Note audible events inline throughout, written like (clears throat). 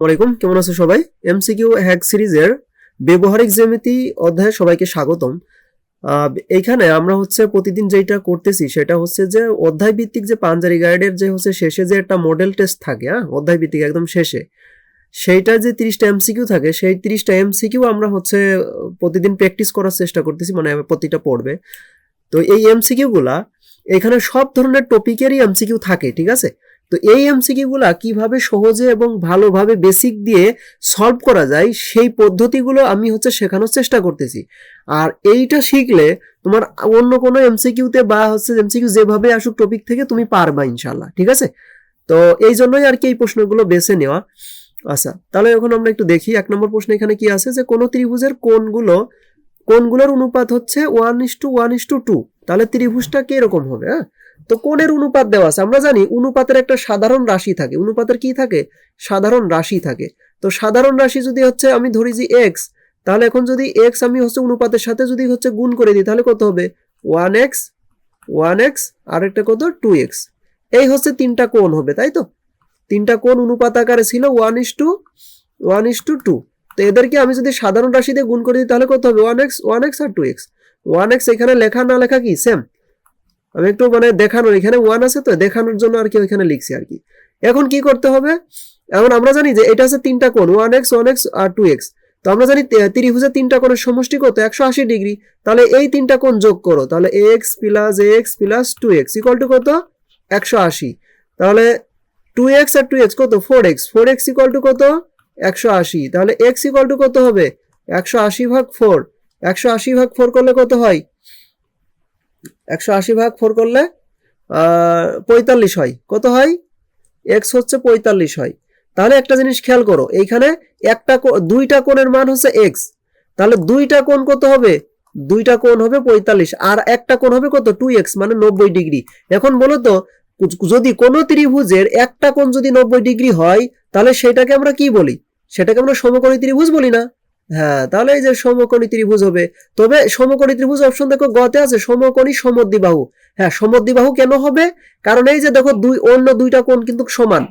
ওয়ালাইকুম, কেমন আছো সবাই? এমসিকিউ হ্যাক সিরিজের ব্যবহারিক জ্যামিতি অধ্যায়ে সবাইকে স্বাগতম। এইখানে আমরা হচ্ছে প্রতিদিন যেটা করতেছি সেটা হচ্ছে যে অধ্যায় ভিত্তিক যে পাঞ্জারি গাইডের যে হচ্ছে শেষে যে একটা মডেল টেস্ট থাকে হ্যাঁ অধ্যায় ভিত্তিক একদম শেষে, সেইটা যে তিরিশটা এমসিকিউ থাকে, সেই তিরিশটা এমসিকিউ আমরা হচ্ছে প্রতিদিন প্র্যাকটিস করার চেষ্টা করতেছি মানে প্রতিটা পড়বে তো এই এমসিকিউ গুলা এখানে সব ধরনের টপিকেরই এমসিকিউ থাকে, ঠিক আছে? তো এই এমসিকিউ গুলা কীভাবে সহজে এবং ভালোভাবে বেসিক দিয়ে সলভ করা যায়, সেই পদ্ধতিগুলো আমি হচ্ছে শেখানোর চেষ্টা করতেছি। আর এইটা শিখলে তোমার অন্য কোনো এমসিকিউতে বা হচ্ছে এমসিকিউ যেভাবে আসুক টপিক থেকে তুমি পারবা ইনশাল্লাহ ঠিক আছে? তো এই জন্যই আর কি এই প্রশ্নগুলো বেছে নেওয়া। আচ্ছা তাহলে এখন আমরা একটু দেখি, এক নম্বর প্রশ্ন এখানে কি আছে যে কোনো ত্রিভুজের কোণগুলো, কোণগুলোর অনুপাত হচ্ছে one is to one is to two তাহলে ত্রিভুজটা কীরকম হবে হ্যাঁ? তো কোণের অনুপাত দেওয়া আছে। আমরা জানি অনুপাতের একটা সাধারণ রাশি থাকে। অনুপাতের কি থাকে? সাধারণ রাশি থাকে। তো সাধারণ রাশি যদি হচ্ছে আমি ধরি যে এক্স তাহলে এখন যদি এক্স আমি হচ্ছে অনুপাতের সাথে যদি হচ্ছে গুণ করে দিই, তাহলে কত হবে? ওয়ান এক্স ওয়ান এক্স আর একটা কত? Two x. এই হচ্ছে তিনটা কোণ হবে, তাই তো? তিনটা কোণ অনুপাত আকারে ছিল, one is to, one is to two. তো এদেরকে আমি যদি সাধারণ রাশি দিয়ে গুণ করে দিই, তাহলে কত হবে? ওয়ান এক্স ওয়ান এক্স আর টু এক্স। ওয়ান এক্স এখানে লেখা না লেখা কি? সেম। আমি একটু মানে দেখানোর, এখানে ওয়ান আছে তো, দেখানোর জন্য আর কি ওইখানে লিখছি আর কি। এখন কি করতে হবে? এখন আমরা জানি যে এটা হচ্ছে তিনটা কোণ ওয়ান এক্স ওয়ান এক্স আর টু এক্স তো আমরা জানি ত্রিভুজের তিনটা কোণের সমষ্টি কত? একশো আশি ডিগ্রি। তাহলে এই তিনটা কোণ যোগ করো, তাহলে x plus x plus two x equal to কত? একশো আশি। তাহলে টু এক্স আর টু এক্স কত? Four x four x equal to কত? একশো আশি। তাহলে এক্স ইকুয়াল টু কত হবে? একশো আশি ভাগ ফোর একশো আশি ভাগ ফোর করলে কত হয়? একশো আশি ভাগ ফোর করলে পঁয়তাল্লিশ হয়। কত হয়? এক্স হচ্ছে পঁয়তাল্লিশ হয়। তাহলে একটা জিনিস খেয়াল করো, এইখানে একটা দুইটা কোণের মান হচ্ছে এক্স তাহলে দুইটা কোণ কত হবে? দুইটা কোণ হবে পঁয়তাল্লিশ। আর একটা কোণ হবে কত? টু এক্স মানে নব্বই ডিগ্রি। এখন বলো তো, যদি কোনো ত্রিভুজের একটা কোণ যদি নব্বই ডিগ্রি হয়, তাহলে সেটাকে আমরা কি বলি? সেটাকে আমরা সমকোণী ত্রিভুজ বলি না। হ্যাঁ তাহলে এই যে সমকোণী ত্রিভুজ হবে। তবে সমকোণী ত্রিভুজ অপশন দেখো গতে আছে, সমকোণী সমদ্বিবাহু। হ্যাঁ সমদ্বিবাহু কেন হবে? কারণ এই যে দেখো দুই, অন্য দুইটা কোণ কিন্তু সমান।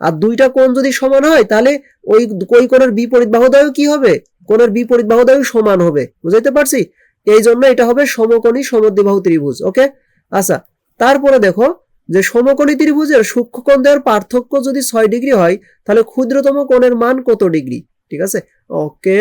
আর দুইটা কোণ যদি সমান হয়, তাহলে ওই ওই কোণের বিপরীত বাহুদয় কি হবে? কোণের বিপরীত বাহুদয় সমান হবে। বুঝাইতে পারছি? এই জন্য এটা হবে সমকোণী সমদ্বিবাহু ত্রিভুজ, ওকে? আচ্ছা তারপরে দেখো যে সমকোণী ত্রিভুজের সূক্ষ্মকোণ দেওয়ার পার্থক্য যদি ছয় ডিগ্রি হয়, তাহলে ক্ষুদ্রতম কোণের মান কত ডিগ্রি? ঠিক আছে? ওকে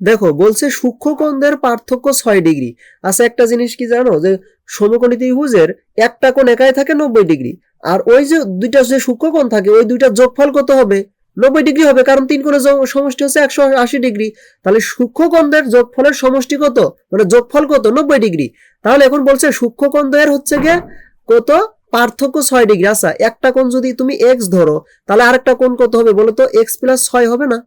দেখো, বলছে সূক্ষ্মকোণদের পার্থক্য ছয় ডিগ্রি। আচ্ছা একটা জিনিস কি জানো? যে সমকোণী ত্রিভুজের একটা কোণ একাই থাকে নব্বই ডিগ্রি। আর ওই যে দুইটা যে সূক্ষ্মকোণ থাকে, ওই দুইটা যোগফল কত হবে? নব্বই ডিগ্রি হবে, কারণ তিন কোণের সমষ্টি হচ্ছে একশো আশি ডিগ্রি। তাহলে সূক্ষ্মকোণদের যোগফলের সমষ্টি কত? মানে যোগফল কত? নব্বই ডিগ্রি। তাহলে এখন বলছে সূক্ষ্মকোণদের হচ্ছে গিয়ে কত? পার্থক্য ছয় ডিগ্রি। আচ্ছা একটা কোণ যদি তুমি এক্স ধরো, তাহলে আরেকটা কোণ কত হবে বলো তো? এক্স প্লাস ছয় হবে না?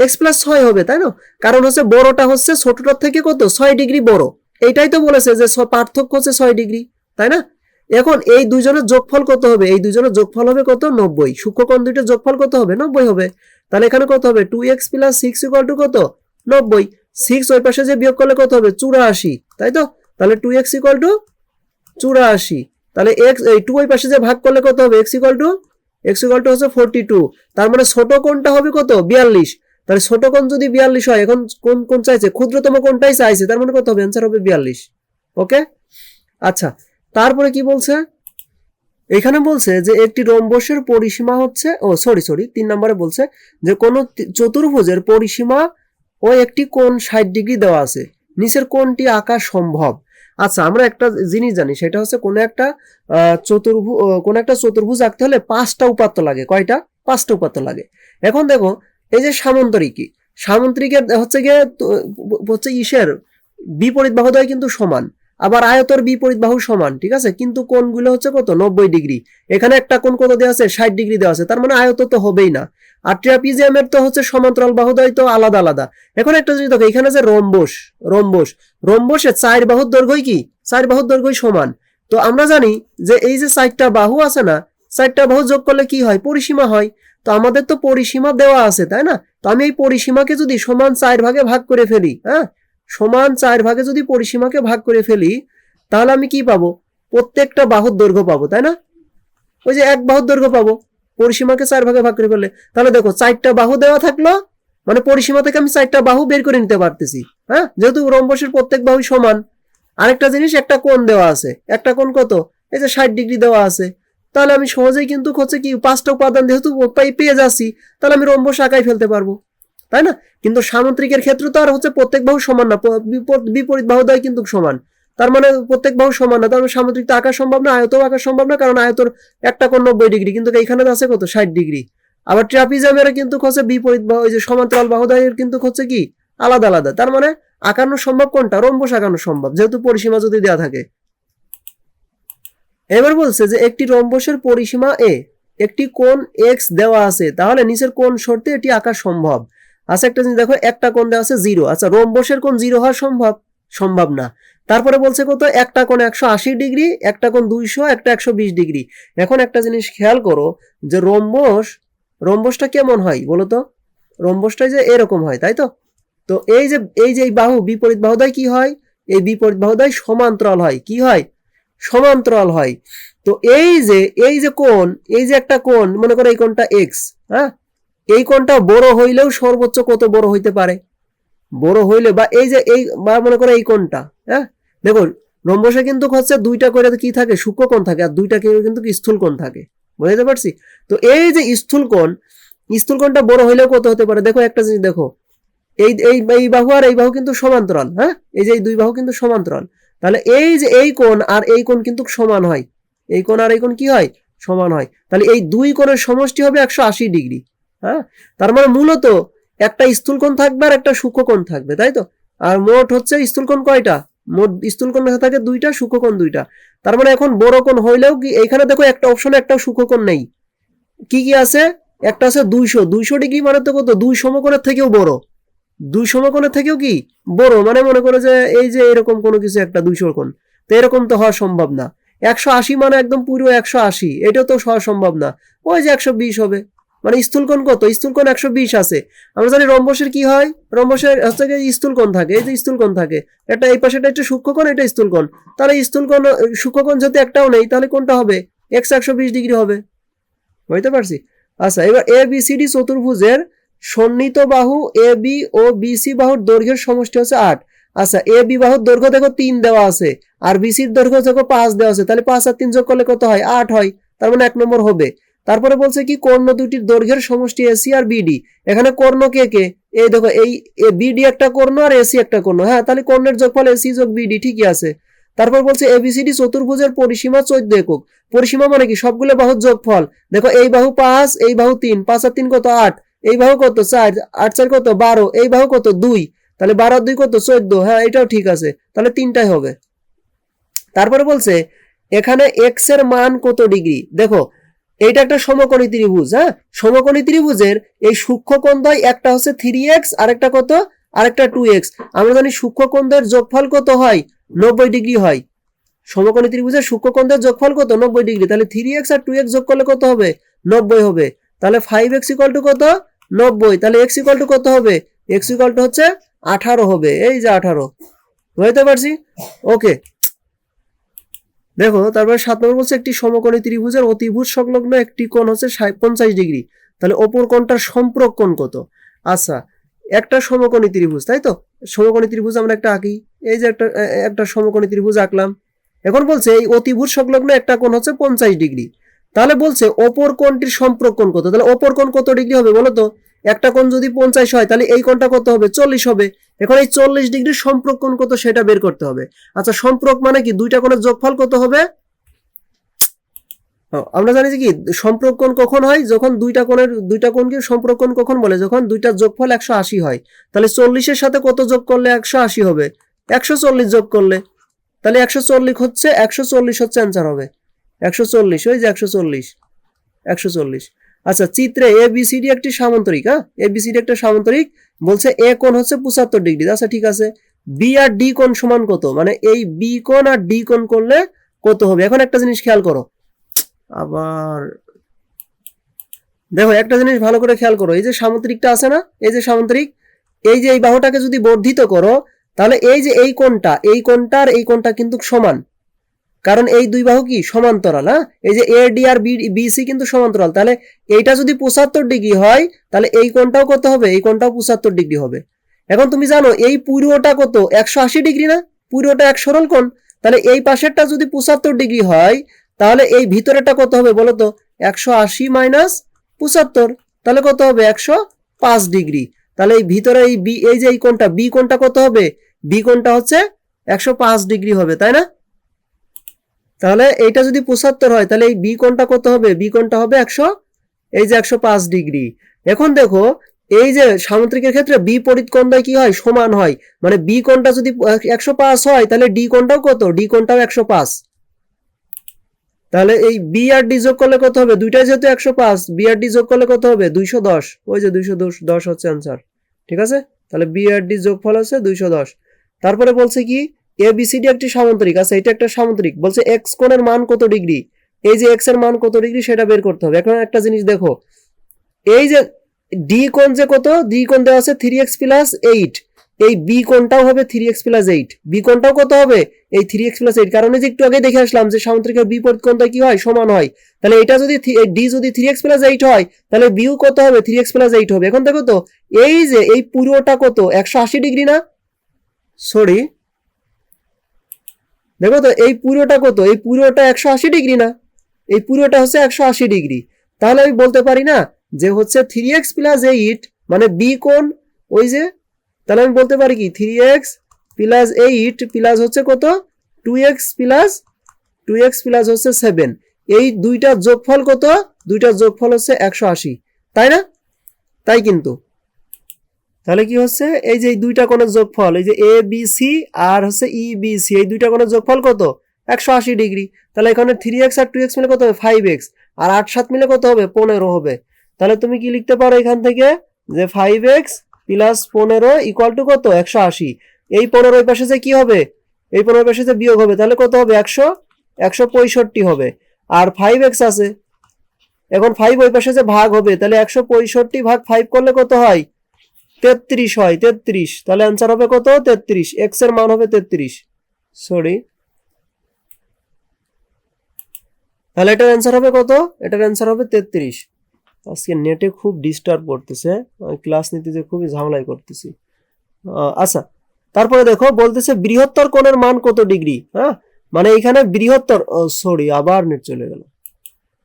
এক্স প্লাস ছয় হবে, তাই না? কারণ হচ্ছে বড়টা হচ্ছে ছোটটার থেকে কত? ছয় ডিগ্রি বড়। এইটাই তো বলেছে যে পার্থক্য হচ্ছে ছয় ডিগ্রি, তাই না? এখন এই দুজনের যোগফল কত হবে? এই দুজনের যোগফল হবে কত? নব্বই। সূক্ষ্মকোণ দুইটার যোগফল কত হবে? নব্বই হবে। তাহলে এখানে কত হবে? Two x plus six equal to কত? নব্বই। সিক্স ওই পাশে যে বিয়োগ করলে কত হবে? চুরাশি, তাই তো? তাহলে টু এক্স ইকুয়াল টু চুরাশি। তাহলে এক্স এই টু ওই পাশে যে ভাগ করলে কত হবে? X equal to x equal to হচ্ছে ফোরটি টু তার মানে ছোট কোণটা হবে কত? বিয়াল্লিশ। তাহলে ছোট কোণ যদি বিয়াল্লিশ হয় এখন কোন কোন চাইছে? ক্ষুদ্রতম কোনটাই চাইছে? তার মানে কত হবে? অ্যান্সার হবে বিয়াল্লিশ। ওকে আচ্ছা তারপরে কি বলছে? এখানে বলছে যে একটি রম্বসের পরিসীমা হচ্ছে ও সরি সরি তিন নম্বরে বলছে যে কোন চতুর্ভুজের পরিসীমা ও একটি কোণ ষাট ডিগ্রি দেওয়া আছে। নিচের কোণটি আঁকা সম্ভব। আচ্ছা আমরা একটা জিনিস জানি সেটা হচ্ছে কোন একটা আহ, চতুর্ভুজ কোন একটা চতুর্ভুজ আঁকতে হলে পাঁচটা উপাত্ত লাগে। কয়টা? পাঁচটা উপাত্ত লাগে। এখন দেখো এই যে সামন্তরিকী, সামন্তরিকের হচ্ছে গিয়ে হচ্ছে ইসের বিপরীত বাহুদ্বয় কিন্তু সমান, আবার আয়তর বিপরীত বাহু সমান, ঠিক আছে? কিন্তু কোণগুলো হচ্ছে কত? নব্বই ডিগ্রি। এখানে একটা কোণ কত দেওয়া আছে? ষাট ডিগ্রি দেওয়া আছে। তার মানে আয়ত তো হবেই না। আর ট্রাপিজিয়ামের তো হচ্ছে সমান্তরাল বাহুদ্বয় তো আলাদা আলাদা। এখন একটা জিনিস দেখো, এখানে যে রম্বস রম্বস, রম্বসে চার বাহুর দৈর্ঘ্যই কি? চার বাহুর দৈর্ঘ্যই সমান। তো আমরা জানি যে এই যে চারটা বাহু আছে না, চারটা বাহু যোগ করলে কি হয়? পরিসীমা হয়। তো আমাদের তো পরিসীমা দেওয়া আছে, তাই না? তো আমি এই পরিসীমাকে যদি সমান চার ভাগে ভাগ করে ফেলি হ্যাঁ? সমান চার ভাগে যদি পরিসীমাকে ভাগ করে ফেলি, তাহলে আমি কি পাবো? প্রত্যেকটা বাহুর দৈর্ঘ্য পাবো, তাই না? ওই যে এক বাহুর দৈর্ঘ্য পাবো, পরিসীমাকে চার ভাগে ভাগ করে ফেললে। তাহলে দেখো, চারটা বাহু দেওয়া থাকল মানে পরিসীমা থেকে আমি চারটা বাহু বের করে নিতে পারতেছি হ্যাঁ? যেহেতু রম্বসের প্রত্যেক বাহু সমান, আরেকটা জিনিস, একটা কোণ দেওয়া আছে। একটা কোণ কত? এই যে ষাট ডিগ্রি দেওয়া আছে। তাহলে আমি সহজেই কিন্তু হচ্ছে কি পাঁচটা উপাদান যেহেতু পেয়ে যাচ্ছি, তাহলে আমি রম্বস আঁকাই ফেলতে পারব। তাই না? কিন্তু সামুদ্রিকের ক্ষেত্রে তো আর হচ্ছে প্রত্যেক বাহু সমান না বিপরীত বাহুদ্বয় কিন্তু সমান। তার মানে প্রত্যেক বাহু সমান না, তার মানে সামুদ্রিক তো আঁকা সম্ভব না, আয়তও আঁকা সম্ভব না, কারণ আয়তর একটা কোণ নব্বই ডিগ্রি, কিন্তু এইখানে আছে কত? ষাট ডিগ্রি। আবার ট্রাপিজামের কিন্তু হচ্ছে বিপরীত ওই যে সমান্তরাল বাহুদ্বয়ের কিন্তু হচ্ছে কি? আলাদা আলাদা। তার মানে আঁকানো সম্ভব কোনটা? রম্বস আঁকানো সম্ভব, যেহেতু পরিসীমা যদি দেওয়া থাকে। এবার বলছে যে একটি রম্বসের পরিসীমা এ, একটি কোণ এক্স দেওয়া আছে, তাহলে নিচের কোন শর্তে এটি আঁকা সম্ভব। আচ্ছা একটা জিনিস দেখো, একটা কোণ দেওয়া আছে জিরো আচ্ছা রম্বসের কোণ জিরো হওয়া সম্ভব? সম্ভব না। তারপরে বলছে কত? একটা কোণ একশো আশি ডিগ্রি, একটা কোণ দুইশো, একটা একশো বিশ ডিগ্রি। এখন একটা জিনিস খেয়াল করো যে রম্বস, রম্বসটা কেমন হয় বলো তো? রম্বসটা যে এরকম হয়, তাই তো? তো এই যে এই যে বাহু, বিপরীত বাহুদ্বয় কি হয়? এই বিপরীত বাহুদ্বয় সমান্তরাল হয়। কি হয়? সমান্তরাল হয়। তো এই যে এই যে কোণ, এই যে একটা কোণ, মনে করো এই কোণটা এক্স হ্যাঁ? এই কোণটা বড় হইলেও সর্বোচ্চ কত বড় হইতে পারে? বড় হইলে বা এই যে এই, বা মনে করো এই কোণটা হ্যাঁ? দেখো রম্বসে কিন্তু হচ্ছে দুইটা করে কি থাকে? কোণ থাকে, আর দুইটা কিন্তু স্থূল কোণ থাকে। বুঝতে পারছি? তো এই যে স্থূল কোণ, স্থূল কোণটা বড় হইলেও কত হতে পারে? দেখো একটা জিনিস দেখো। এই এই বাহু আর এই বাহু কিন্তু সমান্তরাল হ্যাঁ? এই যে এই দুই বাহু কিন্তু সমান্তরাল। তাহলে এই যে এই কোণ আর এই কোণ কিন্তু সমান হয়। এই কোণ আর এই কোণ কি হয়? সমান হয়। তাহলে এই দুই কোণের সমষ্টি হবে একশো আশি ডিগ্রি হ্যাঁ? তার মানে মূলত একটা স্থূল কোণ থাকবে আর একটা সূক্ষ্ম কোণ থাকবে, তাই তো? আর মোট হচ্ছে স্থূল কোণ কয়টা? মোট স্থূল কোণ থাকে দুইটা, সূক্ষ্ম কোণ দুইটা। তার মানে এখন বড় কোণ হইলেও কি, এইখানে দেখো একটা অপশনে একটা সূক্ষ্ম কোণ নেই। কি কি আছে? একটা আছে দুইশো। দুইশো ডিগ্রি মানে তো কত? দুই সমকোণের থেকেও বড়। দুই সমকোণের থেকেও কি বড়? মানে মনে করো যে এই যে এরকম কোনো কিছু একটা দুইশো কোণ তো এরকম তো হওয়া সম্ভব না। একশো আশি মানে একদম পুরো একশো আশি এটাও তো হওয়া সম্ভব না। ওই যে একশো বিশ হবে। মানে স্থূলকোণ কত? স্থূলকোণ একশো বিশ আছে। আমরা জানি রম্বসের কি হয়? রম্বসের হচ্ছে স্থূলকোণ থাকে। এই যে স্থূলকোণ থাকে এটা এই পাশে একটা সূক্ষ্মকোণ, এটা স্থূলকোণ। তাহলে স্থূলকোণ, সূক্ষ্মকোণ যদি একটাও নেই, তাহলে কোনটা হবে? এক্স একশো বিশ ডিগ্রি হবে। বুঝতে পারছি? আচ্ছা এবার এ বি সি ডি চতুর্ভুজের সন্নিহিত বাহু এ বি ও বি সি বাহুর দৈর্ঘ্যের সমষ্টি হচ্ছে আট। আচ্ছা এ বি বাহুর দৈর্ঘ্য দেখো তিন দেওয়া আছে, আর বিসির দৈর্ঘ্য দেখো পাঁচ দেওয়া আছে, তাহলে পাঁচ আর তিন যোগ করলে কত হয়? আট হয়, তার মানে এক নম্বর হবে। তারপরে বলছে কি, কর্ণ দুটির দৈর্ঘ্যের সমষ্টি এসি আর বিডি এখানে কর্ণ কে কে? এই দেখো, এই বিডি একটা কর্ণ আর এসি একটা কর্ণ। হ্যাঁ তাহলে কর্ণের যোগফল এসি যোগ বিডি ঠিকই আছে। তারপর বলছে এবিসিডি চতুর্ভুজের পরিসীমা চোদ্দ একক। পরিসীমা মানে কি? সবগুলো বাহুর যোগফল। দেখো, এই বাহু পাঁচ, এই বাহু তিন, পাঁচ আর তিন কত? আট। এই বাহু কত? চার। আট, চার কত? বারো। এই বাহু কত? দুই। তাহলে বারো দুই কত? চোদ্দ। হ্যাঁ এটাও ঠিক আছে। তাহলে তিনটাই হবে। তারপরে বলছে, এখানে এক্সের মান কত ডিগ্রি? দেখো, এইটা একটা সমকোণী ত্রিভুজ হ্যাঁ? সমকোণী ত্রিভুজের এই সূক্ষ্মকোণ দ্বয় একটা হচ্ছে থ্রি এক্স, আরেকটা কত? আরেকটা টু এক্স। আমরা জানি সূক্ষ্মকোণদের যোগফল কত হয়? নব্বই ডিগ্রি হয়। সমকোণী ত্রিভুজের সূক্ষ্ম সূক্ষ্মকোণদের যোগফল কত? নব্বই ডিগ্রি। তাহলে থ্রি এক্স আর টু এক্স যোগ করলে কত হবে? নব্বই হবে। তাহলে ফাইভ এক্স ইকাল টু কত? নব্বই, তাহলে এক্স ইকাল টু কত হবে? এক্স ইকাল টু হচ্ছে আঠারো হবে, এই যে আঠারো। বুঝতে পারছি? ওকে। দেখো, তারপরে সাত নম্বর বলছে একটি সমকোণী ত্রিভুজের অতিভুজ সংলগ্ন একটি কোণ হচ্ছে পঞ্চাশ ডিগ্রি। তাহলে অপর কোণটার সম্পর্ক কোণ কত? আচ্ছা একটা সমকোণী ত্রিভুজ, তাই তো? সমকোণী ত্রিভুজ আমরা একটা আঁকি। এই যে একটা একটা সমকোণী ত্রিভুজ আঁকলাম। এখন বলছে এই অতিভুজ সংলগ্ন একটা কোণ হচ্ছে পঞ্চাশ ডিগ্রি। তাহলে বলছে অপর কোণটির সম্পর্ক কোণ কত? তাহলে অপর কোণ কত ডিগ্রি হবে বলো তো? একটা কোণ যদি পঞ্চাশ হয়, তাহলে এই কোণটা কত হবে? চল্লিশ হবে। এখন এই চল্লিশ ডিগ্রির সম্পর্ক কোণ কত সেটা বের করতে হবে। আচ্ছা সম্পর্ক মানে কি? দুইটা কোণের যোগফল কত হবে? আমরা জানি যে কি? সম্পর্ক কোণ কখন হয়? যখন দুইটা কোণের, দুইটা কোণকে সম্পর্ক কোণ কখন বলে? যখন দুইটা যোগফল একশো আশি হয়। তাহলে চল্লিশের সাথে কত যোগ করলে একশো আশি হবে? একশো চল্লিশ যোগ করলে। তাহলে একশো চল্লিশ হচ্ছে, একশো চল্লিশ হচ্ছে অ্যান্সার হবে। একশো চল্লিশ, ওই যে একশো চল্লিশ। একশো চল্লিশ। আচ্ছা চিত্রে এ বিসিডি একটি সামান্তরিক হ্যাঁ? এ বিসিডি একটা সামান্তরিক, বলছে এ কোণ হচ্ছে পঁচাত্তর ডিগ্রি। আচ্ছা ঠিক আছে। বি আর ডি কোণ সমান কত? মানে এই বি কোণ আর ডি কোণ করলে কত হবে? এখন একটা জিনিস খেয়াল করো। আবার দেখো, একটা জিনিস ভালো করে খেয়াল করো। এই যে সামুদ্রিকটা আছে না? এই যে সামুদ্রিক এই যে এই বাহুটাকে যদি বর্ধিত করো, তাহলে এই যে এই কোণটা এই কোণটা আর এই কোণটা কিন্তু সমান। কারণ এই দুই বাহু কি সমান্তরাল হ্যাঁ? এই যে এ ডি আর বিসি কিন্তু সমান্তরাল। তাহলে এইটা যদি পঁচাত্তর ডিগ্রি হয়, তাহলে এই কোণটাও কত হবে? এই কোণটাও পঁচাত্তর ডিগ্রি হবে। এখন তুমি জানো, এই পুরোটা কত? একশো আশি ডিগ্রি না? পুরোটা এক সরল কোণ। তাহলে এই পাশেরটা যদি পঁচাত্তর ডিগ্রি হয়, তাহলে এই ভিতরেরটা কত হবে বলো তো? একশো আশি মাইনাস পঁচাত্তর। তাহলে কত হবে? একশো পাঁচ ডিগ্রি। তাহলে এই ভিতরে এই বি এই যে এই কোণটা বি কোণটা কত হবে? বি কোণটা হচ্ছে একশো পাঁচ ডিগ্রি হবে, তাই না? তাহলে এইটা যদি পঁচাত্তর হয়, তাহলে এই বি কোণটা কত হবে? বি কোণটা হবে একশো, এই যে একশো পাঁচ ডিগ্রি। এখন দেখো, এই যে সামুদ্রিকের ক্ষেত্রে বিপরীত কোণটায় কি হয়? সমান হয়। মানে বি কোণটা যদি একশো পাঁচ হয়, তাহলে ডি কোণটাও কত? ডি কোণটাও একশো পাঁচ। তাহলে এই বি আর ডি যোগ করলে কত হবে? দুইটাই যেহেতু একশো পাঁচ বি আর ডি যোগ করলে কত হবে? দুইশো দশ। ওই যে দুইশো দশ হচ্ছে অ্যান্সার ঠিক আছে? তাহলে বি আর ডি যোগফল হচ্ছে দুইশো দশ। তারপরে বলছে কি? এ বি সি ডি একটি সামুদ্রিক আছে এটা একটা সামুদ্রিক বলছে এক্স কোণের মান কত ডিগ্রি? এই যে এক্সের মান কত ডিগ্রি সেটা বের করতে হবে। এখন একটা জিনিস দেখো। এই যে ডি কোণ যে কত? ডি কোণ দেওয়া আছে থ্রি এক্স প্লাস এইট এই বি কোণটাও হবে three x plus eight B কোণটাও কত হবে? এই থ্রি এক্স প্লাস এইট কারণ যে একটু আগে দেখে আসলাম যে সামুদ্রিকের বিপরীত কোণটা কি হয়? সমান হয়। তাহলে এটা যদি ডি যদি থ্রি এক্স প্লাস এইট হয়, তাহলে বিউ কত হবে? থ্রি এক্স প্লাস এইট হবে। এখন দেখো তো, এই যে এই পুরোটা কত? একশো আশি ডিগ্রি না? সরি দেখো তো, এই পুরোটা কত? এই পুরোটা একশো আশি ডিগ্রি না? এই পুরোটা হচ্ছে একশো আশি ডিগ্রি। তাহলে আমি বলতে পারি না যে হচ্ছে থ্রি এক্স প্লাস এইট মানে বি কোণ, ওই যে, তাহলে আমি বলতে পারি কি? Three x plus eight plus হচ্ছে কত? Two x plus two x plus হচ্ছে সেভেন এই দুইটা যোগফল কত? দুইটা যোগফল হচ্ছে একশো আশি। তাই না? তাই কিন্তু। তাহলে কি হচ্ছে? এই যে দুইটা কোণের যোগফল, এই যে এ বি সি আর হচ্ছে ই বি সি এই দুইটা কোণের যোগফল কত? একশো আশি ডিগ্রি। তাহলে এখানে থ্রি এক্স আর টু এক্স মিলে কত হবে? ফাইভ এক্স আর আট সাত মিলে কত হবে? পনেরো হবে। তাহলে তুমি কি লিখতে পারো এখান থেকে? যে ফাইভ এক্স প্লাস পনেরো ইকুয়াল টু কত? একশো আশি। এই পনেরো ওই পাশে যে কি হবে? এই পনেরো পাশে যে বিয়োগ হবে, তাহলে কত হবে? একশো একশো পঁয়ষট্টি হবে। আর ফাইভ এক্স আছে। এখন ফাইভ ওই পাশে যে ভাগ হবে, তাহলে একশো পঁয়ষট্টি ভাগ ফাইভ করলে কত হয়? তেত্রিশ হয়, তেত্রিশ। তাহলে অ্যান্সার হবে কত? তেত্রিশ। এক্সের মান হবে তেত্রিশ। সরি তাহলে এটার অ্যান্সার হবে কত? এটার অ্যান্সার হবে তেত্রিশ। আজকে নেটে খুব ডিস্টার্ব করতেছে ক্লাস নিতে যে খুবই ঝামেলাই করতেছি। আচ্ছা। তারপরে দেখো, বলতেছে বৃহত্তর কোণের মান কত ডিগ্রি হ্যাঁ? মানে এখানে বৃহত্তর সরি আবার নেট চলে গেল।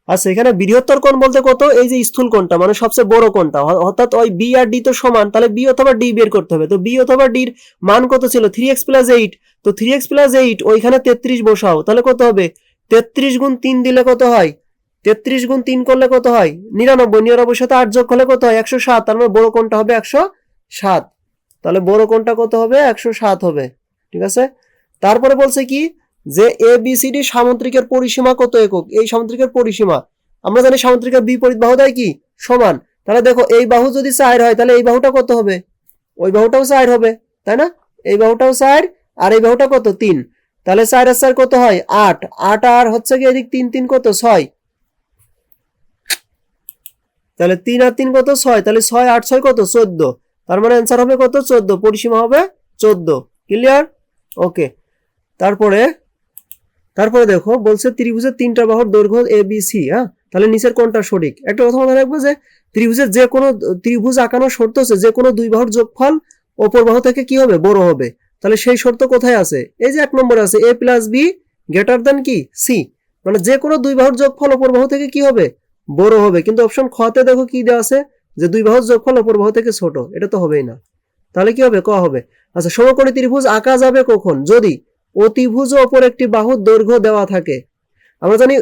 আচ্ছা এখানে বৃহত্তর কোণ বলতে কত? এই যে স্থূল কোণটা মানে সবচেয়ে বড় কোণটা। অর্থাৎ ওই বি আর ডি তো সমান, তাহলে বি অথবা ডি বের করতে হবে। তো বি অথবা ডির মান কত ছিল? থ্রি এক্স প্লাস এইট তো থ্রি এক্স প্লাস এইট ওইখানে তেত্রিশ বসাও, তাহলে কত হবে? তেত্রিশ গুণ তিন দিলে কত হয়? তেত্রিশ গুণ তিন করলে কত হয়? নিরানব্বই নিরানব্বই সাথে আট যোগ করলে কত হয়? একশো সাত, তার মানে বড় কোণটা হবে একশো সাত। তাহলে বড় কোণটা কত হবে? একশো সাত হবে। ঠিক আছে? তারপরে বলছে কি? যে এ বি সি ডি সামুদ্রিকের পরিসীমা কত একক? এই সামুদ্রিকের পরিসীমা। আমরা জানি সামুদ্রিকের বিপরীত বাহু দেয় কি? সমান। তাহলে দেখো, এই বাহু যদি চার হয়, তাহলে এই বাহুটা কত হবে? ওই বাহুটাও চার হবে, তাই না? এই বাহুটাও চার, আর এই বাহুটা কত? তিন। তাহলে চার আর চার কত হয়? আট। আট আর হচ্ছে কি এদিক তিন তিন কত? ছয়। তাহলে তিন আর তিন কত? ছয়। তাহলে ছয়, আট, ছয় কত? চোদ্দ। তার মানে অ্যান্সার হবে কত? চোদ্দ। পরিসীমা হবে চোদ্দ। ক্লিয়ার ওকে তারপরে তারপরে দেখো, বলছে ত্রিভুজের তিনটা বাহুর দৈর্ঘ্য এ বি সি হ্যাঁ? তাহলে নিচের কোনটা সঠিক? একটা কথা মনে রাখব যে, ত্রিভুজের যে কোনো, ত্রিভুজ আঁকানোর শর্ত আছে যে কোনো দুই বাহুর যোগফল অপর বাহু থেকে কি হবে? বড় হবে। তাহলে সেই শর্ত কোথায় আছে? এই যে এক নম্বরে আছে A plus B greater than কি? সি মানে যে কোনো দুই বাহুর যোগফল অপর বাহু থেকে কি হবে? বড় হবে। কিন্তু অপশন খতে দেখো কি দেওয়া আছে? যে দুই বাহুর যোগফল অপর বাহু থেকে ছোট। এটা তো হবেই না। তাহলে কি হবে? ক হবে। আচ্ছা সমকোণী ত্রিভুজ আঁকা যাবে কখন? যদি অতিভুজ অপর একটি বাহুর দৈর্ঘ্য দেওয়া থাকে। আমরা জানি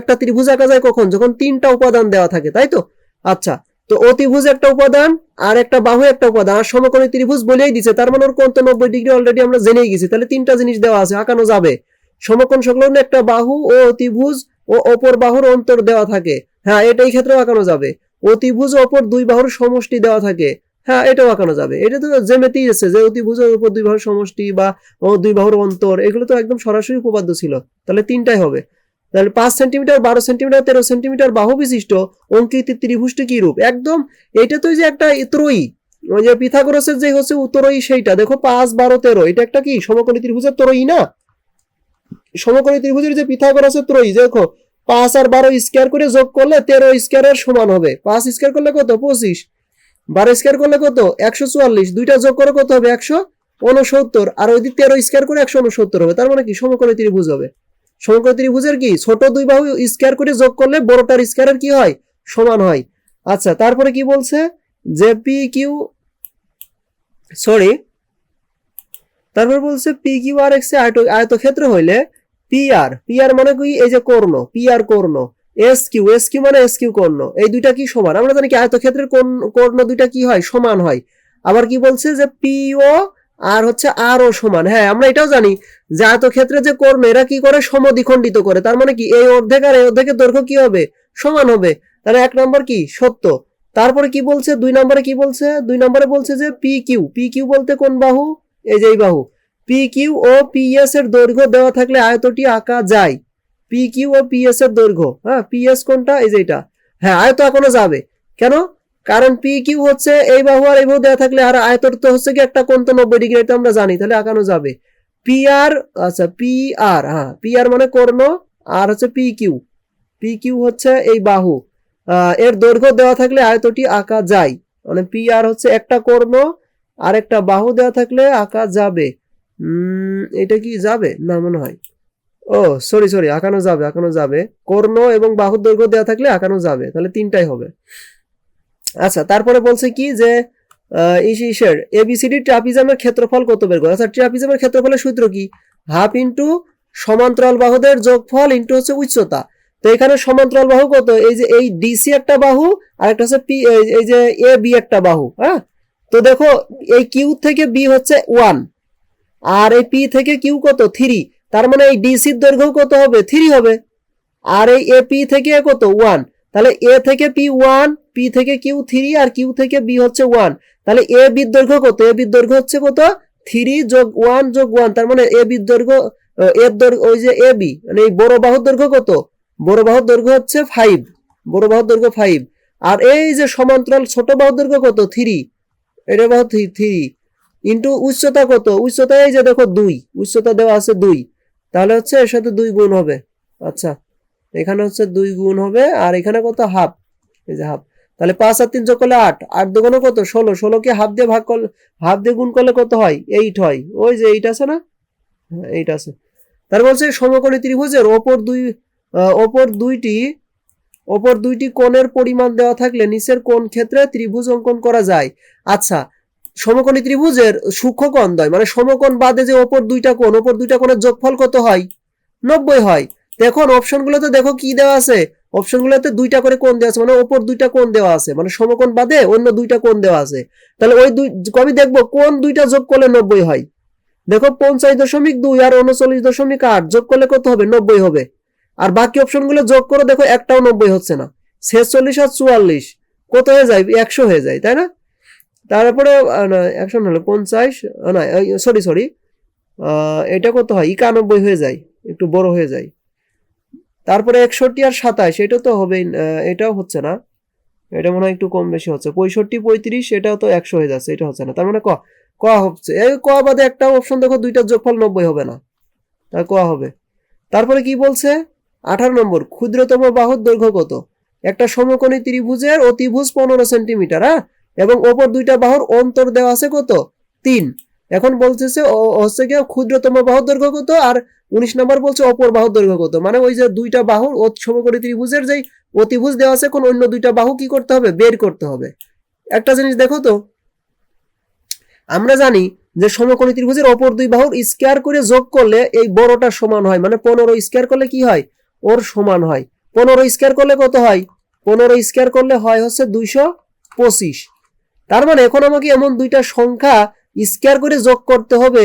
একটা ত্রিভুজ আঁকা যায় কখন? যখন তিনটা উপাদান দেওয়া থাকে, তাই তো? আচ্ছা তো অতিভুজ একটা উপাদান, আর একটা বাহু একটা উপাদান, আর সমকোণী ত্রিভুজ বলেই দিছে, তার মানে ওর কোণ তো নব্বই ডিগ্রি অলরেডি আমরা জেনেই গেছি। তাহলে তিনটা জিনিস দেওয়া আছে, আঁকানো যাবে। সমকোণ সংলগ্ন একটা বাহু ও অতিভুজ ও অপর বাহুর অন্তর দেওয়া থাকে। হ্যাঁ এটা এই ক্ষেত্রেও আঁকানো যাবে। অতিভুজ অপর দুই বাহুর সমষ্টি দেওয়া থাকে। হ্যাঁ এটাও আঁকানো যাবে। এটা তো জেমেতেই আছে, যে অতিভুজের উপর দুই বাহুর সমষ্টি বা দুই বাহুর অন্তর, এগুলো তো একদম সরাসরি উপপাদ্য ছিল। তাহলে তিনটাই হবে। তাহলে পাঁচ সেন্টিমিটার, বারো সেন্টিমিটার, তেরো সেন্টিমিটার বাহু বিশিষ্ট অঙ্কিত ত্রিভুজটি কি রূপ? একদম এটা তো যে একটা ত্রয়ী, ওই যে পিথাগোরাসের যে হচ্ছে উত্তরই সেইটা। দেখো পাঁচ, বারো, তেরো, এটা একটা কি? সমকোণী ত্রিভুজের ত্রয়ী না? সমকোণী ত্রিভুজের যে পিথাগোরাস ত্রয়ী দেখো পাঁচ আর বারো স্কোয়ার করে যোগ করলে তেরো স্কোয়ারের সমান হবে। পাঁচ স্কোয়ার করলে কত? পঁচিশ। বারো স্কোয়ার করলে কত? একশো চুয়াল্লিশ। দুইটা যোগ করে কত হবে? একশো উনসত্তর। আর ওই দিক তেরো স্কোয়ার করে একশো উনসত্তর হবে। তার মানে কি? সমকোণী ত্রিভুজ হবে। সমকোণী ত্রিভুজের কি? ছোট দুই বাহু স্কোয়ার করে যোগ করলে বড়টার স্কোয়ারের কি হয়? সমান হয়। আচ্ছা তারপরে কি বলছে? যে পি কিউ সরি, তারপর বলছে পি কিউ আর এক্স আয়তক্ষেত্র হইলে পি আর পি আর মানে কি? এই যে কর্ণ। পি আর কর্ণ। এস কিউ এস কিউ মানে এস কিউ কর্ণ। এই দুইটা কি সমান? আমরা জানি কি আয়তক্ষেত্রের কর্ণ দুইটা কি হয়? সমান হয়। আবার কি বলছে যে পি ও আর হচ্ছে আর ও সমান। হ্যাঁ আমরা এটাও জানি যে আয়তক্ষেত্রে যে কর্ণ, এরা কি করে? সমদ্বিখণ্ডিত করে। তার মানে কি এই অর্ধেক আর এই অর্ধেকের দৈর্ঘ্য কি হবে? সমান হবে। তাহলে এক নম্বর কি? সত্য। তারপরে কি বলছে? দুই নম্বরে কি বলছে? দুই নম্বরে বলছে যে পি কিউ পি কিউ বলতে কোন বাহু? এই যে এই বাহু। পি কিউ ও পি এস এর দৈর্ঘ্য দেওয়া থাকলে আয়তটি আঁকা যায়। পি কিউ ও পি এস এর দৈর্ঘ্য হ্যাঁ পি এস কোনটা? এই যে এটা। হ্যাঁ আয়ত এখনও যাবে। কেন? কারণ পি কিউ হচ্ছে এই বাহু আর এই বাহু দেওয়া থাকলে আর আয়তর তো হচ্ছে কি একটা কোণ তো নব্বই ডিগ্রি, এটা আমরা জানি, তাহলে আঁকানো যাবে। পি আর আচ্ছা পি আর হ্যাঁ পি আর মানে কর্ণ, আর হচ্ছে পি কিউ পি কিউ হচ্ছে এই বাহু। এর দৈর্ঘ্য দেওয়া থাকলে আয়তটি আঁকা যায়। মানে পি আর হচ্ছে একটা কর্ণ, আর একটা বাহু দেওয়া থাকলে আঁকা যাবে। এটা কি যাবে? না মনে হয়। ও সরি সরি আঁকানো যাবে আঁকানো যাবে। কর্ণ এবং বাহুর দৈর্ঘ্য দেওয়া থাকলে আঁকানো যাবে, তাহলে তিনটাই হবে। আচ্ছা তারপরে বলছে কি যে ইসের এবিসিডি ট্রাপিজামের ক্ষেত্রফল কত বের করে? আচ্ছা ট্রাপিজামের ক্ষেত্রফলের সূত্র কি? হাফ ইন্টু সমান্তরাল বাহুদের যোগফল ইন্টু হচ্ছে উচ্চতা। তো এখানে সমান্তরাল বাহু কত? এই যে, এই ডিসি একটা বাহু আর একটা হচ্ছে পি এই যে এ বি একটা বাহু হ্যাঁ? তো দেখো, এই কিউ থেকে বি হচ্ছে ওয়ান আর এই পি থেকে কিউ কত? থ্রি তার মানে এই ডিসির দৈর্ঘ্য কত হবে? থ্রি হবে। আর এই এ পি থেকে কত? ওয়ান তাহলে এ থেকে পি ওয়ান পি থেকে কিউ থ্রি আর কিউ থেকে বি হচ্ছে ওয়ান তাহলে এ বির দৈর্ঘ্য কত? এ বির দৈর্ঘ্য হচ্ছে কত? থ্রি যোগ ওয়ান যোগ ওয়ান তার মানে এ বির দৈর্ঘ্য এর দৈর্ঘ্য, ওই যে এ বি মানে এই বড় বাহুর দৈর্ঘ্য কত? বড় বাহুর দৈর্ঘ্য হচ্ছে ফাইভ বড় বাহুর দৈর্ঘ্য ফাইভ আর এই যে সমান্তরাল ছোট বাহুর দৈর্ঘ্য কত? থ্রি এটা বাহু থ্রি ইন্টু উচ্চতা কত? উচ্চতা এই যে দেখো দুই। উচ্চতা দেওয়া আছে দুই। তাহলে হচ্ছে এর সাথে দুই গুণ হবে। আচ্ছা এখানে হচ্ছে দুই গুণ হবে আর এখানে কত? হাফ। এই যে হাফ। তাহলে পাঁচ আর তিন যোগ করলে আট। আট দুগুণে কত? ষোলো। ষোলোকে হাফ দিয়ে ভাগ করলে হাফ দিয়ে গুণ করলে কত হয়? এইট হয়। ওই যে এইট আছে না? হ্যাঁ, এইট আছে। তার বলছে সমকোণী ত্রিভুজের ওপর দুই ওপর দুইটি ওপর দুইটি কোণের পরিমাণ দেওয়া থাকলে নিচের কোন ক্ষেত্রে ত্রিভুজ অঙ্কন করা যায়। আচ্ছা সমকোণী ত্রিভুজের সূক্ষ্মকোণ দ্বয় মানে সমকোণ বাদে যে ওপর দুইটা কোণ, ওপর দুইটা কোণের যোগফল কত হয়? নব্বই হয়। তো এখন অপশনগুলোতে দেখো কি দেওয়া আছে? অপশনগুলোতে দুইটা করে কোণ দেওয়া আছে মানে ওপর দুইটা কোণ দেওয়া আছে মানে সমকোণ বাদে অন্য দুইটা কোণ দেওয়া আছে। তাহলে ওই দুই, কবি দেখব কোন দুইটা যোগ করলে নব্বই হয়। দেখো, পঞ্চাশ দশমিক দুই আর উনচল্লিশ দশমিক আট, যোগ করলে কত হবে? নব্বই হবে। আর বাকি অপশনগুলো যোগ করে, দেখো একটাও নব্বই হচ্ছে না। ছেচল্লিশ আর চুয়াল্লিশ, কত হয়ে যায়? একশো হয়ে যায়, তাই না? তারপরে না, একশো না হলো পঞ্চাশ না সরি সরি এটা কত হয়? একানব্বই হয়ে যায়, একটু বড় হয়ে যায়। তারপরে একষট্টি আর সাতাশ এটা তো হবেই এটাও হচ্ছে না। এটা মনে হয় একটু কম বেশি হচ্ছে। পঁয়ষট্টি, পঁয়ত্রিশ, এটাও তো একশো হয়ে যাচ্ছে, এটা হচ্ছে না। তার মানে ক? ক হচ্ছে। এই ক বাদে একটা অপশন দেখো দুইটার যোগফল নব্বই হবে না। তা ক হবে? তারপরে কি বলছে? আঠারো নম্বর, ক্ষুদ্রতম বাহুর দৈর্ঘ্য কত? একটা সমকোণী ত্রিভুজের অতিভুজ পনেরো সেন্টিমিটার হ্যাঁ? এবং ওপর দুইটা বাহুর অন্তর দেওয়া আছে কত? তিন। এখন বলতেছে হচ্ছে গিয়ে ক্ষুদ্রতম বাহুর দৈর্ঘ্য কত? আর উনিশ নম্বর বলছে অপর বাহুর দৈর্ঘ্য কত? মানে ওই যে দুইটা বাহুর সমকোণী ত্রিভুজের যেই অতিভুজ দেওয়া আছে কোন অন্য দুইটা বাহু কি করতে হবে? বের করতে হবে। একটা জিনিস দেখো তো। আমরা জানি যে সমকোণী ত্রিভুজের অপর দুই বাহুর স্কোয়ার করে যোগ করলে এই বড়টা সমান হয়। মানে পনেরো স্কোয়ার করলে কি হয়? ওর সমান হয়। পনেরো স্কোয়ার করলে কত হয়? পনেরো স্কোয়ার করলে হয় হচ্ছে দুইশো পঁচিশ। তার মানে এখন আমাকে এমন দুইটা সংখ্যা স্কোয়ার করে যোগ করতে হবে,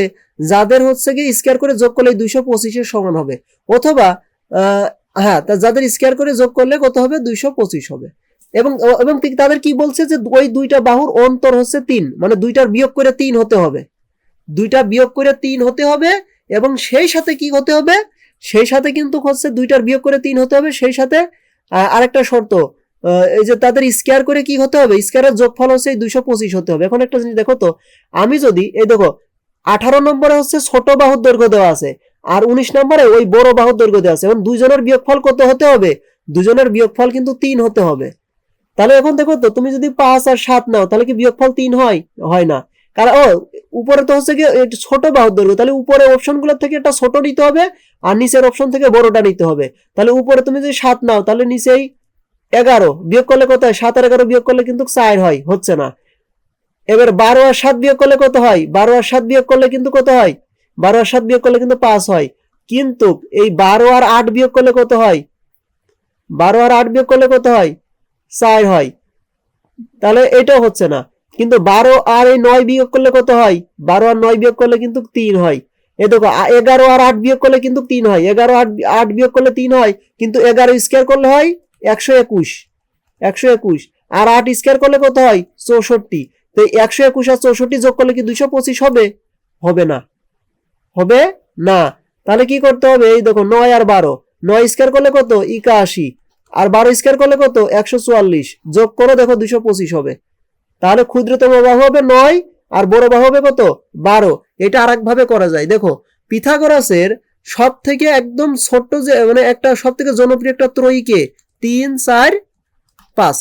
যাদের হচ্ছে কি স্কোয়ার করে যোগ করলে দুইশো পঁচিশের সমান হবে। অথবা হ্যাঁ তা যাদের স্কোয়ার করে যোগ করলে কত হবে? দুইশো পঁচিশ হবে। এবং এবং তাদের কি বলছে যে ওই দুইটা বাহুর অন্তর হচ্ছে তিন মানে দুইটার বিয়োগ করে তিন হতে হবে। দুইটা বিয়োগ করে তিন হতে হবে এবং সেই সাথে কি হতে হবে? সেই সাথে কিন্তু হচ্ছে দুইটার বিয়োগ করে তিন হতে হবে, সেই সাথে আরেকটা শর্ত এই যে তাদের স্কোয়ার করে কি হতে হবে? স্কোয়ারের যোগফল হচ্ছে দুইশো পঁচিশ হতে হবে। এখন একটা জিনিস দেখো তো, আমি যদি, এই দেখো, আঠারো নম্বরে হচ্ছে ছোট বাহুর দৈর্ঘ্য দেওয়া আছে, আর উনিশ নম্বরে ওই বড় বাহুর দৈর্ঘ্য দেওয়া আছে। এখন দুইজনের বিয়োগফল কত হতে হবে? দুজনের বিয়োগফল কিন্তু তিন হতে হবে। তাহলে এখন দেখো তো, তুমি যদি পাঁচ আর সাত নাও, তাহলে কি বিয়োগফল তিন হয়? হয় না। কারণ, ও, উপরে তো হচ্ছে কি ছোট বাহুর দৈর্ঘ্য, তাহলে উপরে অপশনগুলো থেকে একটা ছোট নিতে হবে, আর নিচের অপশন থেকে বড়টা নিতে হবে। তাহলে উপরে তুমি যদি সাত নাও, তাহলে নিচেই এগারো বিয়োগ করলে কত হয় সাত আর এগারো বিয়োগ করলে কিন্তু চার হয় হচ্ছে না এবার বারো আর সাত বিয়োগ করলে কত হয় বারো আর সাত বিয়োগ করলে কিন্তু কত হয় বারো আর সাত বিয়োগ করলে কিন্তু পাঁচ হয় কিন্তু এই বারো আর আট বিয়োগ করলে কত হয় বারো আর আট বিয়োগ করলে কত হয় চার হয় তাহলে এটাও হচ্ছে না কিন্তু বারো আর এই নয় বিয়োগ করলে কত হয় বারো আর নয় বিয়োগ করলে কিন্তু তিন হয় এ দেখো এগারো আর আট বিয়োগ করলে কিন্তু তিন হয় এগারো আট আট বিয়োগ করলে তিন হয় কিন্তু এগারো স্কোয়ার করলে হয় একশো একুশ একশো একুশ। আর আট স্কোয়ার করলে কত হয়? চৌষট্টি। তো একশো একুশ আর চৌষট্টি যোগ করলে কি দুইশো পঁচিশ হবে? হবে না। হবে না। তাহলে কি করতে হবে? এই দেখো, নয় আর বারো। নয় স্কোয়ার করলে কত? একাশি। আর বারো স্কোয়ার করলে কত? একশো চুয়াল্লিশ। যোগ করে, দেখো দুইশো পঁচিশ হবে। তাহলে ক্ষুদ্রতম বাহু হবে নয় আর বড় বাহু হবে কত? বারো। এটা আর একভাবে করা যায়। দেখো, পিথাগোরাসের সব থেকে একদম ছোট্ট যে মানে একটা সব থেকে জনপ্রিয় একটা ত্রয়ীকে তিন চার পাঁচ।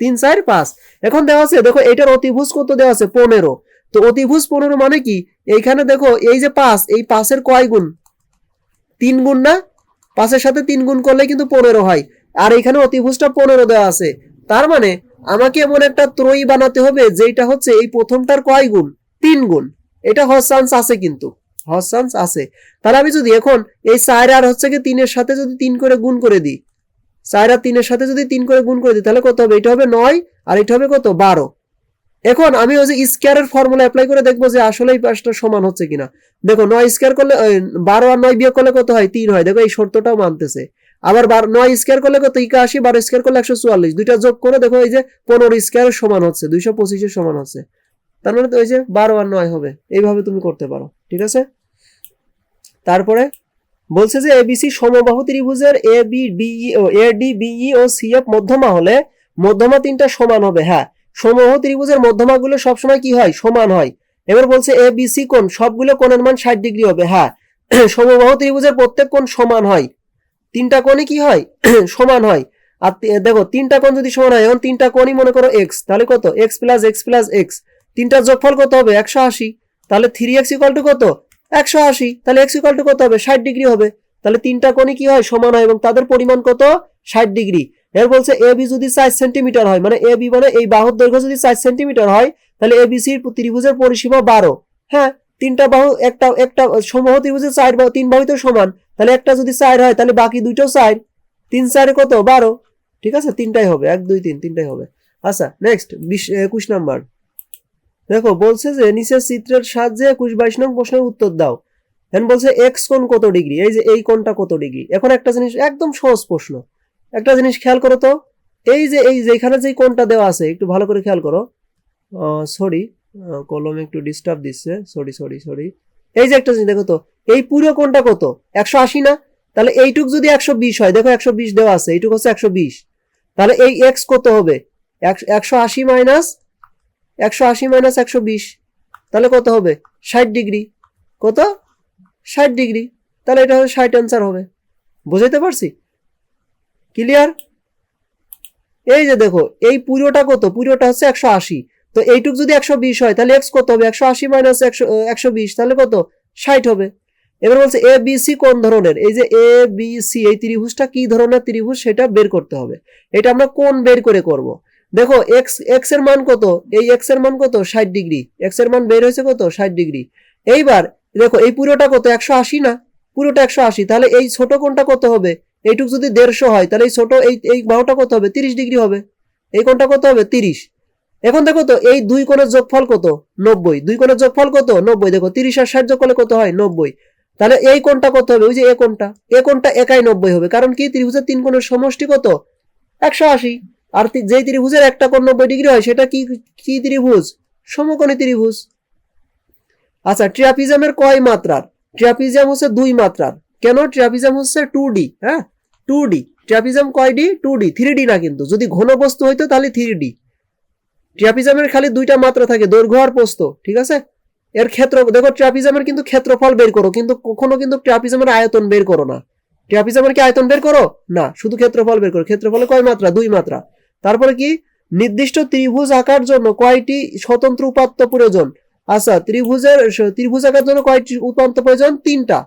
তিন চার পাঁচ। এখন দেওয়া আছে, দেখো, এটার অতিভুজ কত দেওয়া আছে? পনেরো। তো অতিভুজ পনেরো মানে কি? এইখানে দেখো, এই যে পাঁচ, এই পাঁচের কয় গুণ? তিন গুণ না? পাঁচের সাথে তিন গুণ করলে কিন্তু পনেরো হয়। আর এখানে অতিভুজটা পনেরো দেওয়া আছে। তার মানে আমাকে এমন একটা ত্রয়ী বানাতে হবে যেটা হচ্ছে এই প্রথমটার কয় গুণ? তিন গুণ। এটা হওয়ার চান্স আছে কিন্তু। হওয়ার চান্স আছে। তাহলে আমি যদি এখন এই চার আর হচ্ছে কি তিনের সাথে যদি তিন করে গুণ করে দিই চার আর তিনের সাথে যদি তিন করে গুণ করে দিই, তাহলে কত হবে? এটা হবে নয়, আর এটা হবে কত? বারো। এখন আমি ওই যে স্কোয়ারের ফর্মুলা অ্যাপ্লাই করে দেখব যে আসলে এই পাঁচটা সমান হচ্ছে কিনা। দেখো, নয় স্কোয়ার করলে বারো আর নয় বিয়োগ করলে কত হয়? তিন হয়। দেখো, এই শর্তটাও মানতেছে। আবার বার- নয় স্কোয়ার করলে কত? একাশি, বারো স্কোয়ার করলে একশো চুয়াল্লিশ। দুইটা যোগ করে দেখো, এই যে পনেরো স্কোয়ারের সমান হচ্ছে, দুইশো পঁচিশের সমান হচ্ছে। তার মানে তো ওই যে বারো আর নয় হবে। এইভাবে তুমি করতে পারো। ঠিক আছে? তারপরে বলছে যে এবিসি সমবাহু ত্রিভুজের এ বি ডিই ও, এ ডি বিই ও সি এফ মধ্যমা হলে মধ্যমা তিনটা সমান হবে হ্যাঁ। সমবাহু ত্রিভুজের মধ্যমাগুলো সবসময় কি হয়? সমান হয়। এবার বলছে এ বি সি কোণ, সবগুলো কোণের মান ষাট ডিগ্রি হবে হ্যাঁ। (clears throat) সমবাহু ত্রিভুজের প্রত্যেক কোণ সমান হয়। তিনটা কোণই কি হয়? (clears throat) সমান হয়। আর দেখো, তিনটা কোণ যদি সমান হয়, এখন তিনটা কোণই মনে করো এক্স, তাহলে কত? X plus X plus X. তিনটার যোগফল কত হবে? একশো আশি। তাহলে থ্রি এক্স ইকাল টু কত? একশো আশি, তাহলে এক্স ইকাল টু কত হবে? ষাট ডিগ্রি হবে। তাহলে তিনটা কোণই কি হয়? সমান হয় এবং তাদের পরিমাণ কত? ষাট ডিগ্রি। এর বলছে এ বি যদি চার সেন্টিমিটার হয় মানে এ বি মানে এই বাহুর দৈর্ঘ্য যদি চার সেন্টিমিটার হয়, তাহলে এ বি সির ত্রিভুজের পরিসীমা বারো। হ্যাঁ তিনটা বাহু, একটা একটা সমূহ ত্রিভুজের চার বাহু তিন বাহু তো সমান। তাহলে একটা যদি চার হয়, তাহলে বাকি দুইটাও চার। তিন চারে কত? বারো। ঠিক আছে? তিনটাই হবে। এক, দুই, তিন, তিনটাই হবে। আচ্ছা নেক্সট বিশ, একুশ নাম্বার। দেখো, বলছে যে নিচের চিত্রের সাহায্যে একুশ বাইশ নং প্রশ্নের উত্তর দাও। এখন বলছে এক্স কোণ কত ডিগ্রি? এই যে এই কোণটা কত ডিগ্রি? এখন একটা জিনিস, একদম সহজ প্রশ্ন। একটা জিনিস খেয়াল করো তো, এই যে, এই যেখানে যে কোণটা দেওয়া আছে, একটু ভালো করে খেয়াল করো। সরি কলমে একটু ডিস্টার্ব দিচ্ছে। সরি সরি সরি এই যে একটা জিনিস, দেখো তো, এই পুরো কোণটা কত? একশো আশি না? তাহলে এইটুক যদি একশো বিশ হয়, দেখো একশো বিশ দেওয়া আছে, এইটুক হচ্ছে একশো বিশ। তাহলে এই এক্স কত হবে? একশো আশি মাইনাস একশো আশি মাইনাস একশো বিশ, তাহলে কত হবে? ষাট ডিগ্রি কত? ষাট ডিগ্রি তাহলে এটা হবে ষাট অ্যান্সার হবে। বুঝাইতে পারছি? ক্লিয়ার এই যে দেখো, এই পুরোটা কত? পুরোটা হচ্ছে একশো আশি। তো এইটুক যদি একশো বিশ হয়, তাহলে এক্স কত হবে? একশো আশি মাইনাস একশো একশো বিশ, তাহলে কত? ষাট হবে। এবার বলছে এ বি সি কোন ধরনের? এই যে এ বি সি এই ত্রিভুজটা কি ধরনের ত্রিভুজ? সেটা বের করতে হবে। এটা আমরা কোন বের করে করব? দেখো এক্স এক্সের মান কত? এই এক্সের মান কত? ষাট ডিগ্রি। এক্সের মান বের হয়েছে কত? ষাট ডিগ্রি। এইবার দেখো এই পুরোটা কত? একশো আশি না? পুরোটা একশো আশি। তাহলে এই ছোট কোনটা কত হবে? এইটুক যদি দেড়শো হয়, তাহলে এই ছোট, এই এই বাহুটা কত হবে? তিরিশ ডিগ্রি হবে। এই কোনটা কত হবে? তিরিশ। এখন দেখো তো, এই দুই কোণের যোগফল কত? নব্বই। দুই কোণের যোগফল কত? নব্বই। দেখো, তিরিশ আর ষাট যোগ করলে কত হয়? নব্বই। তাহলে এই কোণটা কত হবে? ওই যে এ কোণটা। এ কোণটা একাই নব্বই হবে। কারণ কি? ত্রিভুজের তিন কোণের সমষ্টি কত? একশো আশি। আর যেই ত্রিভুজের একটা কোণ নব্বই ডিগ্রি হয়, সেটা কি কি ত্রিভুজ? সমকোণী ত্রিভুজ। আচ্ছা ট্রাপিজামের কয় মাত্রার? ট্রাপিজাম হচ্ছে দুই মাত্রার। কেন? ট্রাপিজাম হচ্ছে টু ডি হ্যাঁ? টু ডি ট্রাপিজাম কয় D two D three D না কিন্তু। যদি ঘন বস্তু হইতো তাহলে থ্রি ডি ট্রাপিজামের খালি দুইটা মাত্রা থাকে, দৈর্ঘ্য আর প্রস্থ, ঠিক আছে? এর ক্ষেত্র, দেখো ট্রাপিজামের কিন্তু ক্ষেত্রফল বের করো, কিন্তু কখনো কিন্তু ট্রাপিজামের আয়তন বের করো না। ট্রাপিজামের কি আয়তন বের করো? না, শুধু ক্ষেত্রফল বের করো। ক্ষেত্রফলে কয় মাত্রা? দুই মাত্রা। তারপরে কি? নির্দিষ্ট ত্রিভুজ আঁকার জন্য কয়টি স্বতন্ত্র উপাত্ত প্রয়োজন? আচ্ছা ত্রিভুজের ত্রিভুজ আঁকার জন্য কয়টি উপাত্ত প্রয়োজন? তিনটা।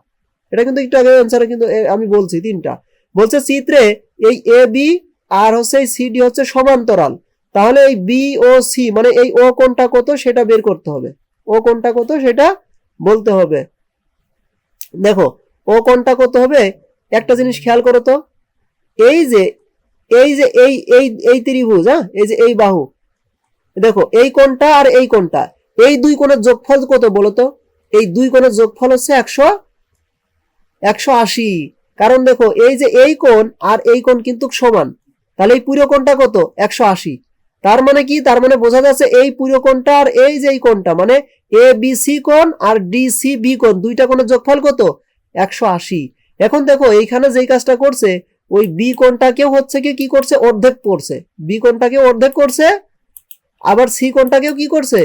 এটা কিন্তু একটু আগে অ্যান্সারে কিন্তু আমি বলছি, তিনটা। বলছে চিত্রে এই এ বি আর হচ্ছে এই সিডি হচ্ছে সমান্তরাল। তাহলে এই বি ও সি মানে এই ও কোনটা কত? সেটা বের করতে হবে। ও কোনটা কত? সেটা বলতে হবে। দেখো ও কোনটা কত হবে? একটা জিনিস খেয়াল করো তো। এই যে এই যে এই এই এই ত্রিভুজ হ্যাঁ? এই যে এই বাহু। দেখো, এই কোণটা আর এই কোণটা। এই দুই কোণের যোগফল কত বলো তো? এই দুই কোণের যোগফল হচ্ছে একশো একশো আশি। কারণ দেখো, এই যে এই কোণ আর এই কোণ কিন্তু সমান। তাহলে এই পুরো কোণটা কত? একশো আশি। তার মানে কি? তার মানে বোঝা যাচ্ছে এই পুরো কোণটা আর এই যে এই কোণটা মানে এ, বি, সি কোণ আর ডি, সি, বি কোণ, দুইটা কোণের যোগফল কত? একশো আশি। এখন দেখো, এইখানে যেই কাজটা করছে ওই বি কোনটাকেও হচ্ছে কি কি করছে? অর্ধেক করছে। বি কোণটাকেও অর্ধেক করছে, আবার সি কোনটাকেও কি করছে?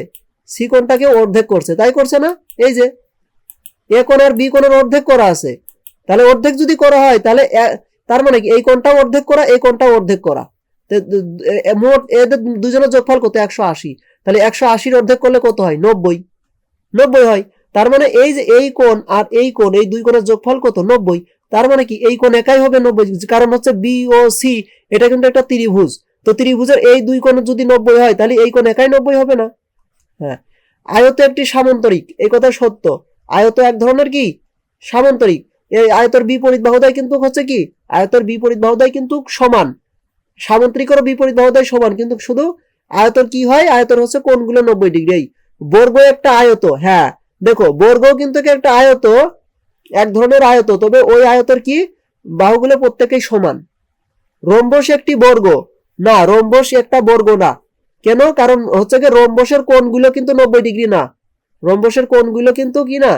সি কোণটাকেও অর্ধেক করছে। তাই করছে না? এই যে এ কোন আর বি কোণের অর্ধেক করা আছে। তাহলে অর্ধেক যদি করা হয়, তাহলে তার মানে কি? এই কোণটাও অর্ধেক করা, এই কোনটা অর্ধেক করা। মোট এদের দুজনের যোগফল কত? একশো আশি। তাহলে একশো আশির অর্ধেক করলে কত হয়? নব্বই। নব্বই হয়। তার মানে এই যে এই কোণ আর এই কোণ, এই দুই কোণের যোগফল কত? নব্বই। তার মানে কি? এই কোণ একাই হবে নব্বই কারণ হচ্ছে বি ও সি এটা কিন্তু একটা ত্রিভুজ। তো ত্রিভুজের এই দুই কোণ যদি নব্বই হয়, তাহলে এই কোণ একাই নব্বই হবে না? হ্যাঁ। আয়ত একটি সামান্তরিক, এই কথা সত্য। আয়ত এক ধরনের কি? সামান্তরিক। এই আয়তর বিপরীত বাহুদায় কিন্তু হচ্ছে কি? আয়তর বিপরীত বাহুদায় কিন্তু সমান। সামান্তরিকেরও বিপরীত বাহুদায় সমান, কিন্তু শুধু আয়তর কি হয়? আয়তর হচ্ছে কোণগুলো নব্বই ডিগ্রি। বর্গ একটা আয়ত হ্যাঁ। দেখো বর্গ কিন্তু একটা আয়ত? এক ধরনের আয়ত, তবে ওই আয়তের কি? বাহুগুলো প্রত্যেকেই সমান। রম্বস একটি বর্গ। না, রম্বস একটা বর্গ না। কেন? কারণ হচ্ছে কি রম্বসের কোণগুলো কিন্তু নব্বই ডিগ্রি না। রম্বসের কোণগুলো কিন্তু কি না?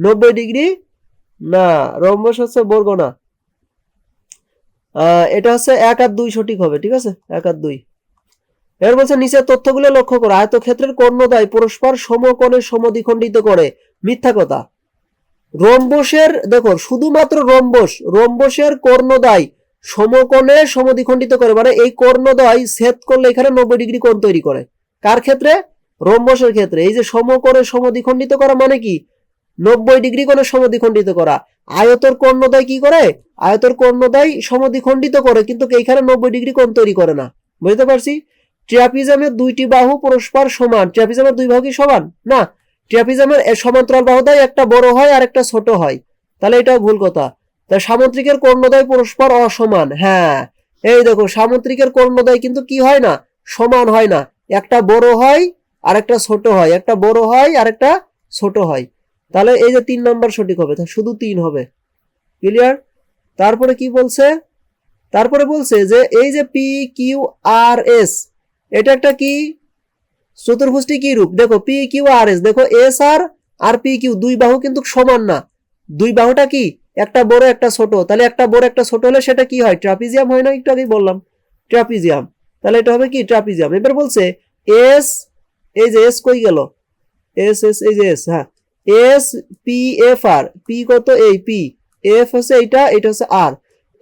নব্বই ডিগ্রি না। রম্বস হচ্ছে বর্গ না। এটা হচ্ছে এক আর দুই সঠিক হবে, ঠিক আছে? এক আর দুই। এর বলছে, নিচের তথ্যগুলো লক্ষ্য করো। আয়তক্ষেত্রের কর্ণদ্বয় পরস্পর সমকোণে সমদ্বিখণ্ডিত করে। মিথ্যা কথা। রম্বসের, দেখো, শুধুমাত্র রম্বস, রম্বসের কর্ণদ্বয় সমকোণে সমদ্বিখণ্ডিত করে মানে এই কর্ণদ্বয় ছেদ করলে এখানে নব্বই ডিগ্রি কোণ তৈরি করে। কার ক্ষেত্রে? রম্বসের ক্ষেত্রে। এই যে সমকোণে সমদ্বিখণ্ডিত করা মানে কি? নব্বই ডিগ্রি কোণে সমদ্বিখণ্ডিত করা। আয়তর কর্ণদ্বয় কি করে? আয়তর কর্ণদ্বয় সমদ্বিখণ্ডিত করে, কিন্তু এইখানে নব্বই ডিগ্রি কোণ তৈরি করে না। বুঝতে পারছি? ট্রাপিজামের দুইটি বাহু পরস্পর সমান। ট্রাপিজামের দুই বাহু কি সমান? না। ট্রাপিজামের সমান্তরাল বাহুদায় একটা বড় হয় আর একটা ছোট হয়। তাহলে এটাও ভুল কথা। তা সামুদ্রিকের কর্ণদ্বয় পরস্পর অসমান। হ্যাঁ এই দেখো সামুদ্রিকের কর্ণদ্বয় কিন্তু কি হয় না? সমান হয় না। একটা বড় হয় আর একটা ছোট হয়। একটা বড় হয় আর একটা ছোট হয়। তাহলে এই যে তিন নাম্বার সঠিক হবে শুধু তিন হবে। ক্লিয়ার? তারপরে কি বলছে? তারপরে বলছে যে, এই যে পি কিউ আর এস এটা একটা কি? চতুর্ভুজটি কি রূপ? দেখো পি কিউ আর এস দেখো S R R P Q দুই বাহু কিন্তু সমান না। দুই বাহুটা কি? একটা বড়, একটা ছোট। তাহলে একটা বড়, একটা ছোট হলে সেটা কি হয়? ট্রাপিজিয়াম হয় না? একটু আগেই বললাম। ট্রাপিজিয়াম তাহলে এটা হবে কি? ট্রাপিজিয়াম এবার বলছে এস এই যে এস কই গেল? এস এস এই যে এস হ্যাঁ। S P F R P কত? এই পি এফ হচ্ছে এইটা এটা হচ্ছে আর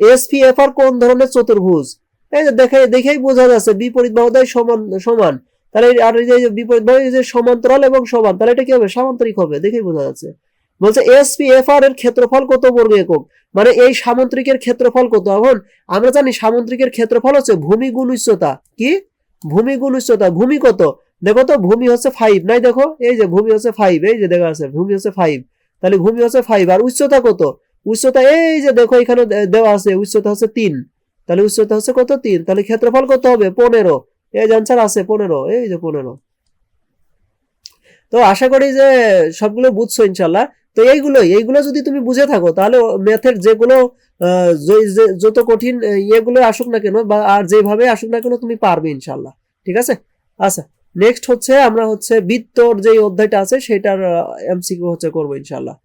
এস পি এফ আর কোন ধরনের চতুর্ভুজ? এই যে দেখে দেখেই বোঝা যাচ্ছে বিপরীত বাহুদায় সমান সমান। তাহলে আর এই যে বিপরীত বাহু যে সমান্তরাল এবং সমান, তাহলে এটা কি হবে? সামান্তরিক হবে, দেখেই বোঝা যাচ্ছে। বলছে এস পি এফ আর এর ক্ষেত্রফল কত বর্গ একক? মানে এই সামুদ্রিকের ক্ষেত্রফল কত? এখন আমরা জানি সামুদ্রিকের ক্ষেত্রফল হচ্ছে ভূমি গুণ উচ্চতা। কি? ভূমি গুণ উচ্চতা। ভূমি কত? দেখো তো, ভূমি হচ্ছে ফাইভ নাই দেখো, এই যে ভূমি হচ্ছে ফাইভ এই যে দেখা আছে ভূমি হচ্ছে ফাইভ তাহলে ভূমি হচ্ছে ফাইভ আর উচ্চতা কত? উচ্চতা এই যে দেখো, এখানে দেওয়া আছে, উচ্চতা হচ্ছে তিন। তাহলে উচ্চতা হচ্ছে কত? তিন। তাহলে ক্ষেত্রফল কত হবে? পনেরো। এই যে আছে, পনেরো, এই যে পনেরো। তো আশা করি যে সবগুলো বুঝছ ইনশাল্লাহ। তো এইগুলোই, এইগুলো যদি তুমি বুঝে থাকো, তাহলে ম্যাথের যেগুলো যত কঠিন ইয়েগুলো আসুক না কেন, বা আর যেভাবে আসুক না কেন, তুমি পারবে ইনশাল্লাহ। ঠিক আছে? আচ্ছা নেক্সট হচ্ছে আমরা হচ্ছে বৃত্তর যে অধ্যায়টা আছে, সেটার এমসিকিউ হচ্ছে করব ইনশাল্লাহ।